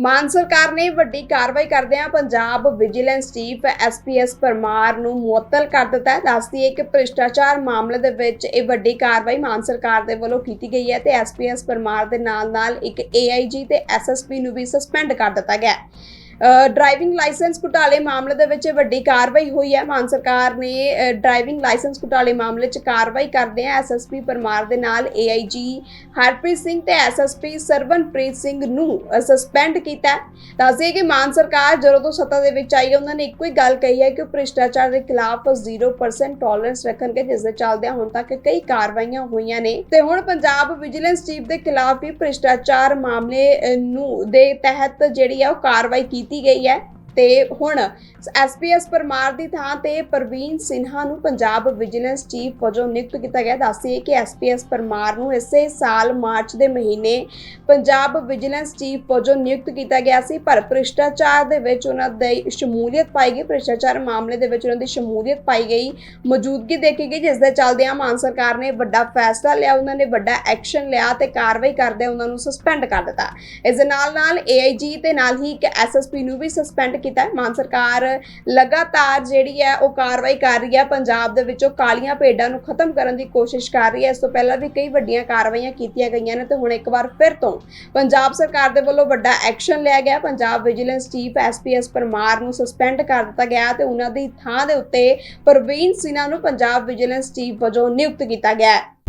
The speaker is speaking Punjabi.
ਮਾਨ ਸਰਕਾਰ ਨੇ ਵੱਡੀ ਕਾਰਵਾਈ ਕਰਦਿਆਂ Punjab vigilance chief SPS Parmar ਨੂੰ ਮੁਅੱਤਲ ਕਰ ਦਿੱਤਾ ਹੈ। ਦੱਸਦੀ ਹੈ ਕਿ ਭ੍ਰਿਸ਼ਟਾਚਾਰ ਮਾਮਲੇ ਦੇ ਵਿੱਚ ਇਹ ਵੱਡੀ ਕਾਰਵਾਈ ਮਾਨ ਸਰਕਾਰ ਦੇ ਵੱਲੋਂ ਕੀਤੀ ਗਈ ਹੈ ਤੇ ਐਸਪੀਐਸ ਪਰਮਾਰ ਦੇ ਨਾਲ ਨਾਲ ਇੱਕ ਏਆਈਜੀ ਤੇ ਐਸਐਸਪੀ ਨੂੰ ਵੀ ਸਸਪੈਂਡ ਕਰ ਦਿੱਤਾ ਗਿਆ ਹੈ। ਡਰਾਈਵਿੰਗ ਲਾਇਸੈਂਸ ਘੁਟਾਲੇ ਮਾਮਲੇ ਦੇ ਵਿੱਚ ਵੱਡੀ ਕਾਰਵਾਈ ਹੋਈ ਹੈ। ਮਾਨ ਸਰਕਾਰ ਨੇ ਡਰਾਈਵਿੰਗ ਲਾਇਸੈਂਸ ਘੁਟਾਲੇ ਮਾਮਲੇ 'ਚ ਕਾਰਵਾਈ ਕਰਦੇ ਆ ਐਸਐਸਪੀ ਪਰਮਾਰ ਦੇ ਨਾਲ ਏਆਈਜੀ ਹਰਪ੍ਰੀਤ ਸਿੰਘ ਤੇ ਐਸਐਸਪੀ ਸਰਵਨਪ੍ਰੀਤ ਸਿੰਘ ਨੂੰ ਸਸਪੈਂਡ ਕੀਤਾ ਦੱਸਦੇ ਕਿ ਮਾਨ ਸਰਕਾਰ ਜਦੋਂ ਤੋਂ ਸੱਤਾ ਦੇ ਵਿੱਚ ਆਈ, ਉਹਨਾਂ ਨੇ ਇੱਕੋ ਹੀ ਗੱਲ ਕਹੀ ਹੈ ਕਿ ਉਹ ਭ੍ਰਿਸ਼ਟਾਚਾਰ ਦੇ ਖਿਲਾਫ 0% ਟੋਲਰੈਂਸ ਰੱਖਣਗੇ, ਜਿਸ ਦੇ ਚੱਲਦਿਆਂ ਹੁਣ ਤੱਕ ਕਈ ਕਾਰਵਾਈਆਂ ਹੋਈਆਂ ਨੇ। ਤੇ ਹੁਣ ਪੰਜਾਬ ਵਿਜੀਲੈਂਸ ਚੀਫ ਦੇ ਖਿਲਾਫ ਵੀ ਭ੍ਰਿਸ਼ਟਾਚਾਰ ਮਾਮਲੇ ਨੂੰ, ਦੇ ਤਹਿਤ ਜਿਹੜੀ ਆ ਉਹ ਕਾਰਵਾਈ ਕੀਤੀ ਗਈ ਹੈ। ਤੇ ਹੁਣ ਐਸਪੀਐਸ ਪਰਮਾਰ ਦੀ ਥਾਂ ਤੇ ਪ੍ਰਵੀਨ ਸਿਨਹਾ ਨੂੰ ਪੰਜਾਬ ਵਿਜੀਲੈਂਸ ਚੀਫ ਵਜੋਂ ਨਿਯੁਕਤ ਕੀਤਾ ਗਿਆ। ਦੱਸਦੇ ਕਿ ਐਸਪੀਐਸ ਪਰਮਾਰ ਨੂੰ ਇਸੇ ਸਾਲ ਮਾਰਚ ਦੇ ਮਹੀਨੇ ਪੰਜਾਬ ਵਿਜੀਲੈਂਸ ਚੀਫ ਵਜੋਂ ਨਿਯੁਕਤ ਕੀਤਾ ਗਿਆ ਸੀ, ਪਰ ਭ੍ਰਿਸ਼ਟਾਚਾਰ ਦੇ ਵਿੱਚ ਉਹਨਾਂ ਦੀ ਸ਼ਮੂਲੀਅਤ ਪਾਈ ਗਈ। ਭ੍ਰਿਸ਼ਟਾਚਾਰ ਮਾਮਲੇ ਦੇ ਵਿੱਚ ਉਹਨਾਂ ਦੀ ਸ਼ਮੂਲੀਅਤ ਪਾਈ ਗਈ, ਮੌਜੂਦਗੀ ਦੇਖੀ ਗਈ, ਜਿਸ ਦੇ ਚੱਲਦਿਆਂ ਮਾਨ ਸਰਕਾਰ ਨੇ ਵੱਡਾ ਫੈਸਲਾ ਲਿਆ, ਉਹਨਾਂ ਨੇ ਵੱਡਾ ਐਕਸ਼ਨ ਲਿਆ ਤੇ ਕਾਰਵਾਈ ਕਰਦੇ ਉਹਨਾਂ ਨੂੰ ਸਸਪੈਂਡ ਕਰ ਦਿੱਤਾ। ਇਸ ਦੇ ਨਾਲ ਨਾਲ ਏਆਈਜੀ ਤੇ ਨਾਲ ਹੀ ਇੱਕ ਐਸਐਸਪੀ ਨੂੰ ਵੀ ਸਸਪੈਂਡ ਕੀਤਾ ਹੈ। ਮਾਨ ਸਰਕਾਰ ਲਗਾਤਾਰ ਜਿਹੜੀ ਹੈ ਉਹ ਕਾਰਵਾਈ ਕਰ ਰਹੀ ਹੈ। ਪੰਜਾਬ ਦੇ ਵਿੱਚੋਂ ਕਾਲੀਆਂ ਭੇਡਾਂ ਨੂੰ ਖਤਮ ਕਰਨ ਦੀ ਕੋਸ਼ਿਸ਼ ਕਰ ਰਹੀ ਹੈ। ਇਸ ਤੋਂ ਪਹਿਲਾਂ ਵੀ ਕਈ ਵੱਡੀਆਂ ਕਾਰਵਾਈਆਂ ਕੀਤੀਆਂ ਗਈਆਂ ਨੇ ਤੇ ਹੁਣ ਇੱਕ ਵਾਰ ਫਿਰ ਤੋਂ ਪੰਜਾਬ ਸਰਕਾਰ ਦੇ ਵੱਲੋਂ ਵੱਡਾ ਐਕਸ਼ਨ ਲਿਆ ਗਿਆ। Punjab vigilance chief SPS Parmar ਨੂੰ ਸਸਪੈਂਡ ਕਰ ਦਿੱਤਾ ਗਿਆ ਤੇ ਉਹਨਾਂ ਦੀ ਥਾਂ ਦੇ ਉੱਤੇ ਪ੍ਰਵੀਨ ਸਿਨਹਾ ਨੂੰ ਪੰਜਾਬ ਵਿਜੀਲੈਂਸ ਚੀਫ ਵਜੋਂ ਨਿਯੁਕਤ ਕੀਤਾ ਗਿਆ ਹੈ।